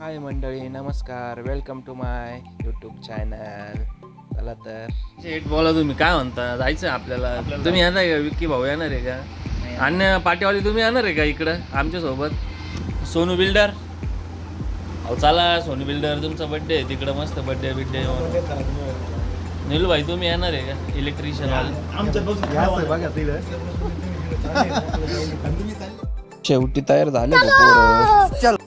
हाय मंडळी नमस्कार. Welcome to my YouTube channel चला तर. शेट बोला तुम्ही काय म्हणता? जायचं आपल्याला. तुम्ही येणार आहे का? विक्की भाऊ येणार आहे का? अन्य पाटीवाली तुम्ही येणार आहे का इकडं? आमच्यासोबत. सोनू बिल्डर. अहो चला सोनू बिल्डर तुमचा बड्डे आहे. तिकडं मस्त बड्डे बिड्डे नीलू भाई तुम्ही येणार आहे का? इलेक्ट्रिशियन शेवटी तयार झाले का पोरं?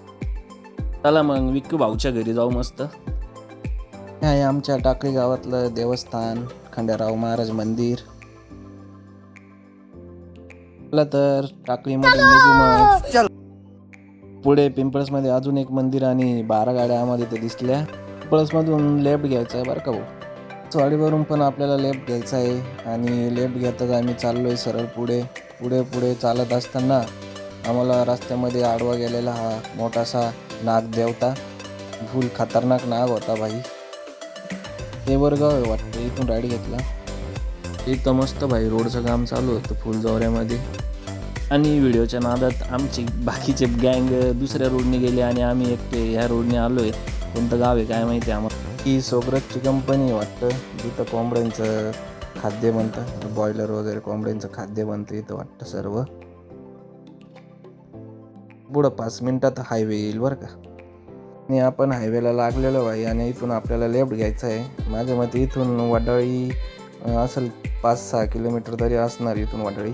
चला मग विक्की भाऊच्या घरी जाऊ मस्त. हे आहे आमच्या टाकळी गावातलं देवस्थान खंडेराव महाराज मंदिर. चला तर टाकळीमध्ये निघू मग. पुढे पिंपळसमध्ये अजून एक मंदिर आणि बारा गाड्या आम्हाला इथे दिसल्या. पिंपळस मधून लेफ्ट घ्यायचा आहे बरं का भाऊ? स्वाडीवरून पण आपल्याला लेफ्ट घ्यायचा आहे. आणि लेफ्ट घेताच आम्ही चाललोय सरळ पुढे. पुढे पुढे चालत असताना आम्हाला रस्त्यामध्ये आडवा गेलेला हा मोठासा नाग देवता फुल खतरनाक नाग होता भाई ते गाव आहे वाटतं इथून राईड घेतला. इथं मस्त भाई रोडचं काम चालू होतं फुलजवऱ्यामध्ये आणि व्हिडिओच्या नादात आमची बाकीचे गँग दुसऱ्या रोडने गेले आणि आम्ही एकटे ह्या रोडने आलो आहे कोणतं गाव आहे काय माहिती आम्हाला ही सोबरतची कंपनी वाटतं. जिथं कोंबड्यांचं खाद्य बनतं बॉयलर वगैरे कोंबड्यांचं खाद्य बनतं इथं वाटतं सर्व. पुढं पाच मिनटात हायवे येईल बरं का. आणि आपण हायवेला लागलेलो आहे आणि इथून आपल्याला लेफ्ट घ्यायचं आहे. माझ्या मते इथून वडाळी असेल पाच सहा किलोमीटर तरी असणार इथून वडाळी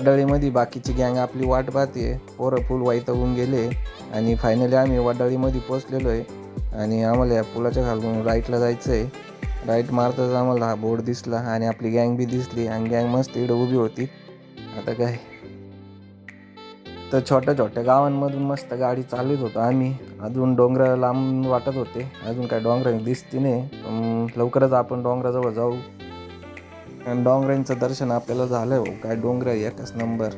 वडाळीमध्ये बाकीची गँग आपली वाट पाहते. पोरं फुल वाईतवून गेले. आणि फायनली आम्ही वडाळीमध्ये पोचलेलो आहे. आणि आम्हाला या पुलाच्या खालून राईटला जायचं आहे. राईट मारताच आम्हाला हा बोर्ड दिसला आणि आपली गँग बी दिसली. आणि गँग मस्त इकडं उभी होती. आता काय? तर छोट्या छोट्या गावांमधून मस्त गाडी चालवत होतो आम्ही. अजून डोंगर लांब वाटत होते. अजून काय डोंगरांनी दिसती नाही. लवकरच आपण डोंगराजवळ जाऊ. आणि डोंगरांचं दर्शन आपल्याला झालं हो. काय डोंगर आहे एकच नंबर.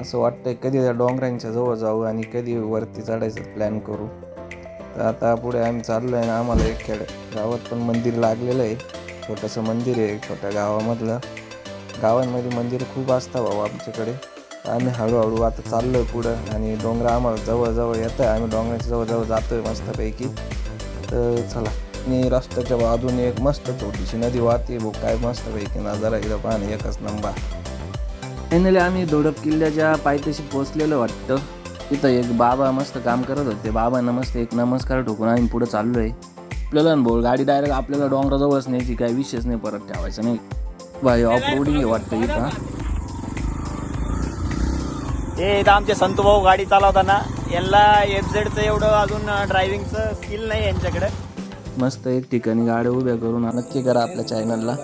असं वाटतंय कधी त्या डोंगरांच्या जवळ जाऊ आणि कधी वरती चढायचं प्लॅन करू. तर आता पुढे आम्ही चाललो आहे ना आम्हाला एक खेड गावात पण मंदिर लागलेलं आहे. छोटंसं मंदिर आहे छोट्या गावामधलं. गावांमध्ये मंदिर खूप असतं भाऊ आमच्याकडे. आम्ही हळूहळू आता चाललो आहे पुढं आणि डोंगर आम्हाला जवळजवळ येतं आहे आम्ही डोंगराच्या जवळजवळ जातो आहे मस्तपैकी. तर चला आणि रस्त्याच्या बाजून एक मस्त छोटीशी नदी वाहते. भो काय मस्तपैकी नजारा इथं पाहणे. एकच नंबर. फायनली आम्ही दोडप किल्ल्याच्या पायथ्याशी पोचलेलं वाटतं. तिथं एक बाबा मस्त काम करत होते. बाबा नमस्ते एक नमस्कार ठोकून आम्ही पुढं चाललोय. आपल्याला बोल गाडी डायरेक्ट आपल्याला डोंगराजवळच न्यायची. काय विषयच नाही परत ठेवायचं नाही. भाई ऑफ रोडिंग वाटतं इथं हे इथं आमचे संतूभाऊ गाडी चालवताना. यांना एफ झेडचं एवढं अजून ड्रायव्हिंगचं स्किल नाही यांच्याकडे. मस्त एक ठिकाणी गाड्या उभ्या करून नक्की करा आपल्या चॅनलला